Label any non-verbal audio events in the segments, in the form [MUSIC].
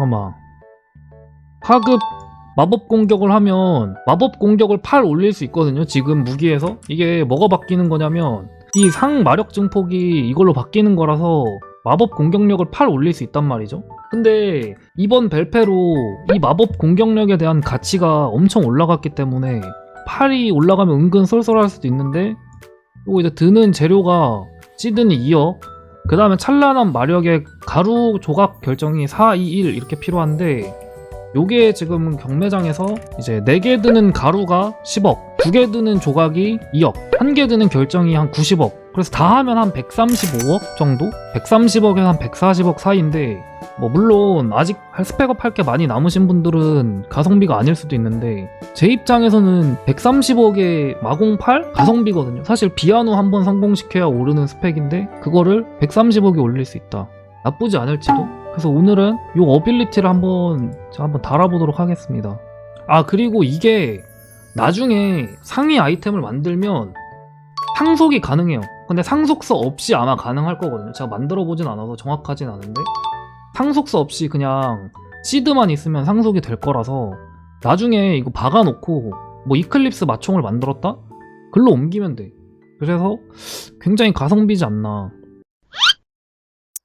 잠깐만. 하급 마법 공격을 하면 마법 공격을 8 올릴 수 있거든요. 지금 무기에서. 이게 뭐가 바뀌는 거냐면 이 상 마력 증폭이 이걸로 바뀌는 거라서 마법 공격력을 8 올릴 수 있단 말이죠. 근데 이번 벨페로 이 마법 공격력에 대한 가치가 엄청 올라갔기 때문에 8이 올라가면 은근 쏠쏠할 수도 있는데 그리고 이제 드는 재료가 시드니 2억 그 다음에 찬란한 마력의 가루 조각 결정이 4, 2, 1 이렇게 필요한데 요게 지금 경매장에서 이제 4개 드는 가루가 10억 2개 드는 조각이 2억 1개 드는 결정이 한 90억 그래서 다 하면 한 135억 정도? 130억에서 한 140억 사이인데 뭐 물론 아직 할 스펙업 할 게 많이 남으신 분들은 가성비가 아닐 수도 있는데 제 입장에서는 130억의 마공 8 가성비거든요. 사실 비아노 한 번 성공시켜야 오르는 스펙인데 그거를 130억에 올릴 수 있다. 나쁘지 않을지도. 그래서 오늘은 요 어빌리티를 한번 제가 한번 달아보도록 하겠습니다. 아 그리고 이게 나중에 상위 아이템을 만들면 상속이 가능해요. 근데 상속서 없이 아마 가능할 거거든요. 제가 만들어 보진 않아서 정확하진 않은데 상속서 없이 그냥 시드만 있으면 상속이 될 거라서 나중에 이거 박아놓고 뭐 이클립스 마총을 만들었다? 글로 옮기면 돼. 그래서 굉장히 가성비지 않나.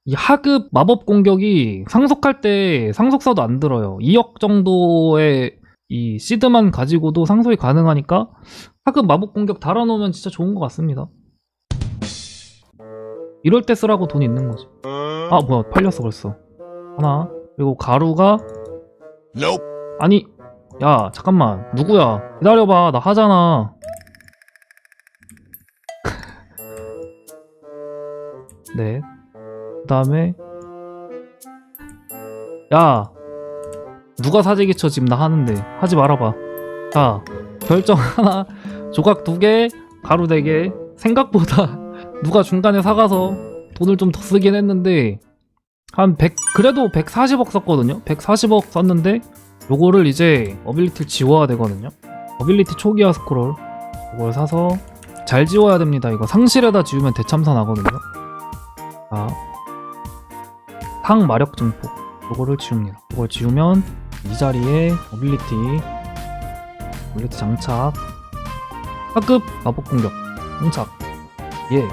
이 하급 마법 공격이 상속할 때 상속사도 안 들어요. 2억 정도의 이 시드만 가지고도 상속이 가능하니까 하급 마법 공격 달아놓으면 진짜 좋은 것 같습니다. 이럴 때 쓰라고 돈 있는 거지. 아 뭐야 팔렸어 벌써. 하나 그리고 가루가. 아니 야 잠깐만 누구야 기다려봐 나 하잖아 [LAUGHS] 네그 다음에 야 누가 사재기 쳐 지금 나 하는데 하지 말아봐 자 결정 [LAUGHS] 하나 조각 두 개 가루 네 개 생각보다 [LAUGHS] 누가 중간에 사가서 돈을 좀 더 쓰긴 했는데 한 100, 그래도 140억 썼거든요? 140억 썼는데, 요거를 이제 어빌리티를 지워야 되거든요? 어빌리티 초기화 스크롤. 이걸 사서 잘 지워야 됩니다. 이거 상실에다 지우면 대참사 나거든요? 자, 상 마력 증폭. 요거를 지웁니다. 이걸 지우면 이 자리에 어빌리티, 어빌리티 장착, 하급 마법 공격, 장착. 예.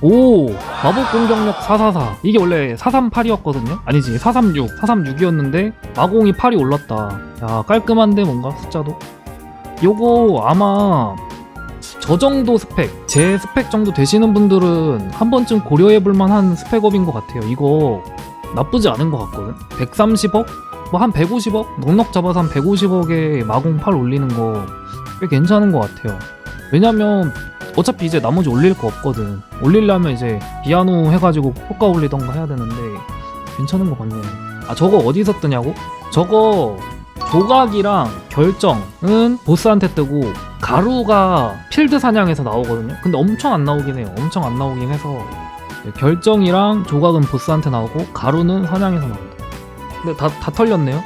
오 마법 공격력 444 이게 원래 438이었거든요 아니지 436 436이었는데 마공이 8이 올랐다 야 깔끔한데 뭔가 숫자도 요거 아마 저 정도 스펙 제 스펙 정도 되시는 분들은 한 번쯤 고려해 볼 만한 스펙업인 것 같아요 이거 나쁘지 않은 것 같거든 130억 뭐 한 150억 넉넉 잡아서 한 150억에 마공 8 올리는 거 꽤 괜찮은 것 같아요 왜냐면 어차피 이제 나머지 올릴 거 없거든. 올리려면 이제 비아노 해가지고 효과 올리던가 해야 되는데 괜찮은 거 같네. 아 저거 어디서 뜨냐고? 저거 조각이랑 결정은 보스한테 뜨고 가루가 필드 사냥에서 나오거든요. 근데 엄청 안 나오긴 해요. 엄청 안 나오긴 해서 결정이랑 조각은 보스한테 나오고 가루는 사냥에서 나온다. 근데 다, 다 털렸네요.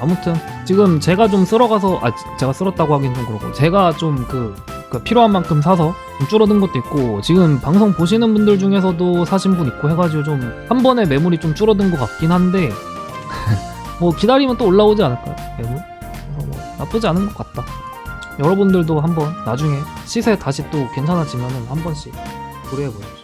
아무튼 지금 제가 좀 쓸어가서 아 지- 제가 쓸었다고 하긴 좀 그렇고 제가 좀그 그 필요한 만큼 사서 좀 줄어든 것도 있고 지금 방송 보시는 분들 중에서도 사신 분 있고 해가지고 좀 한 번에 매물이 좀 줄어든 것 같긴 한데 [LAUGHS] 뭐 기다리면 또 올라오지 않을까요 매물? 뭐 나쁘지 않은 것 같다 여러분들도 한번 나중에 시세 다시 또 괜찮아지면은 한 번씩 고려해 보십시오